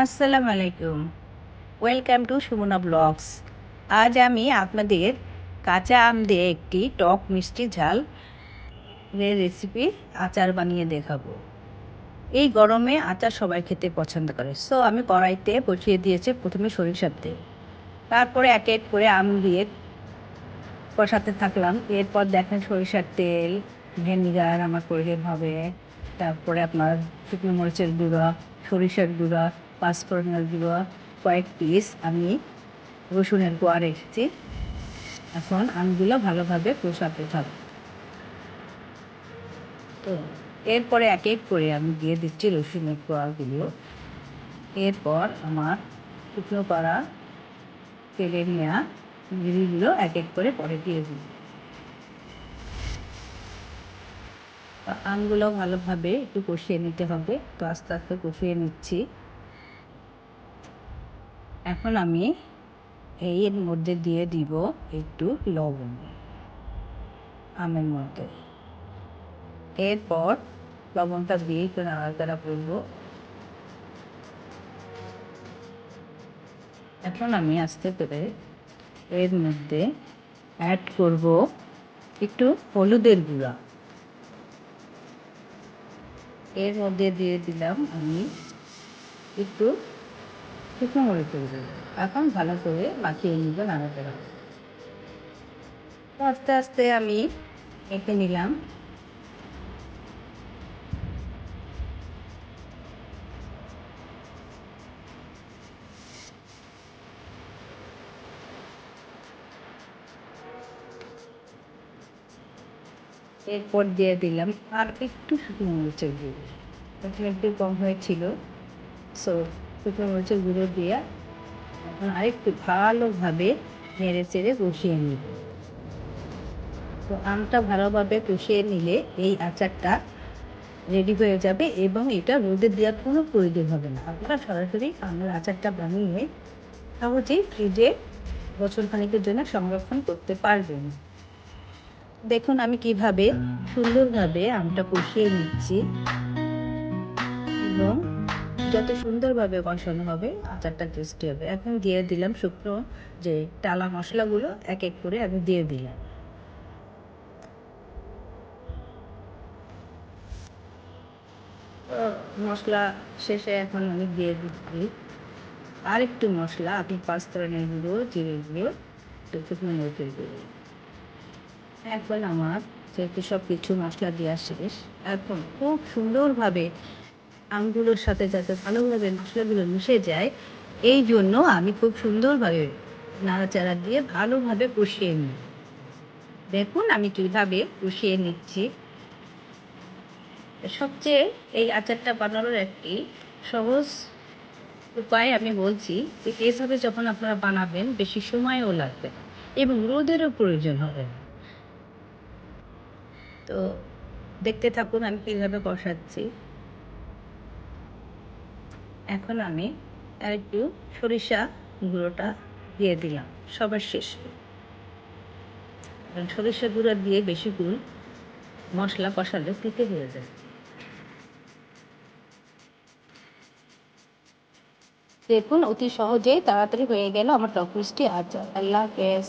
আসসালামু আলাইকুম। Welcome to Sumana blogs আজ আমি আপনাদের কাঁচা আম দিয়ে একটি টক মিষ্টি ঝাল রেসিপি আচার বানিয়ে দেখাবো। এই গরমে আচার সবাই খেতে পছন্দ করে। সো আমি কড়াইতে বসিয়ে দিয়েছি প্রথমে সরিষার তেল। তারপরে এক এক করে আম দিয়ে কষাতে থাকলাম। এরপর দেখেন সরিষার তেল, ভিনেগার, আমার প্রয়োজন হবে। তারপরে আপনার শুকনো মরিচের গুঁড়া, সরিষার গুঁড়া পাঁচফোড়নের গুঁড়া কয়েক পিস আমি রসুনের কোয়া রেখেছি এখন আমগুলো ভালোভাবে কষাতে থাকব তো এরপরে এক এক করে আমি দিয়ে দিচ্ছি রসুনের কোয়াগুলো এরপর আমার শুকনো করা তেলে নেওয়া জিনিসগুলো এক এক করে পরে দিয়ে দিই। আমগুলো ভালোভাবে একটু কষিয়ে নিতে হবে। তো আস্তে আস্তে কষিয়ে নিচ্ছি। এখন আমি এর মধ্যে দিয়ে দিব একটু লবণ, আমের মধ্যে। এরপর লবণটা দিয়ে একটু নাড়াচাড়া করব। এখন আমি আস্তে করে এর মধ্যে অ্যাড করব একটু হলুদের গুঁড়া। এর মধ্যে দিয়ে দিলাম আমি একটু গুঁড়ো এখন ভালো করে মাখিয়ে নিব আস্তে আস্তে আমি নিলাম এরপর দিয়ে দিলাম আর একটু শুকনো মরিচের গুঁড়ো একটু কম হয়েছিল সো শুকনো মরিচের গুঁড়ো দিয়ে এখন আরেকটু ভালোভাবে নেড়ে চেড়ে কষিয়ে নিব। তো আমটা ভালোভাবে কষিয়ে নিলে এই আচারটা রেডি হয়ে যাবে এবং এটা রোদে দেওয়ার কোনো প্রয়োজন হবে না। আপনারা সরাসরি আমের আচারটা বানিয়ে সহজেই ফ্রিজে বছর খানিকের জন্য সংরক্ষণ করতে পারবেন। দেখুন আমি কীভাবে সুন্দরভাবে আমটা কষিয়ে নিচ্ছি। যত সুন্দরভাবে কষানো হবে, আচারটা টেস্টি হবে। এখন দিয়ে দিলাম শুকনো যে টালা মশলাগুলো এক এক করে আমি দিয়ে দিলাম। মশলা শেষে এখন আমি দিয়ে দিচ্ছি আরেকটু মশলা আপনি পাঁচফোড়নের গুঁড়ো জিরে গুঁড়ো শুকনো মরিচের গুঁড়ো। এখন আমার যেহেতু সব কিছু মশলা দেওয়া শেষ, এখন খুব সুন্দরভাবে আমগুলোর সাথে যাতে ভালোভাবে মশলাগুলো মিশে যায়, এই জন্য আমি খুব সুন্দরভাবে নাড়াচাড়া দিয়ে ভালোভাবে কষিয়ে নিই। দেখুন, আমি কীভাবে কষিয়ে নিচ্ছি। সবচেয়ে এই আচারটা বানানোর একটি সহজ উপায় আমি বলছি যে, এইভাবে যখন আপনারা বানাবেন, বেশি সময়ও লাগবে এবং রোদেরও প্রয়োজন হবে তো দেখতে থাকুন, আমি কীভাবে কষাচ্ছি। এখন আমি একটু সরিষা গুঁড়োটা দিয়ে দিলাম, সবার শেষে। সরিষা গুঁড়া দিয়ে বেশি গুণ মশলা কষালে তিতে হয়ে যায়। দেখুন, অতি সহজেই তাড়াতাড়ি হয়ে গেল আমার টক মিষ্টি। আচার আল্লাহ হাফেজ।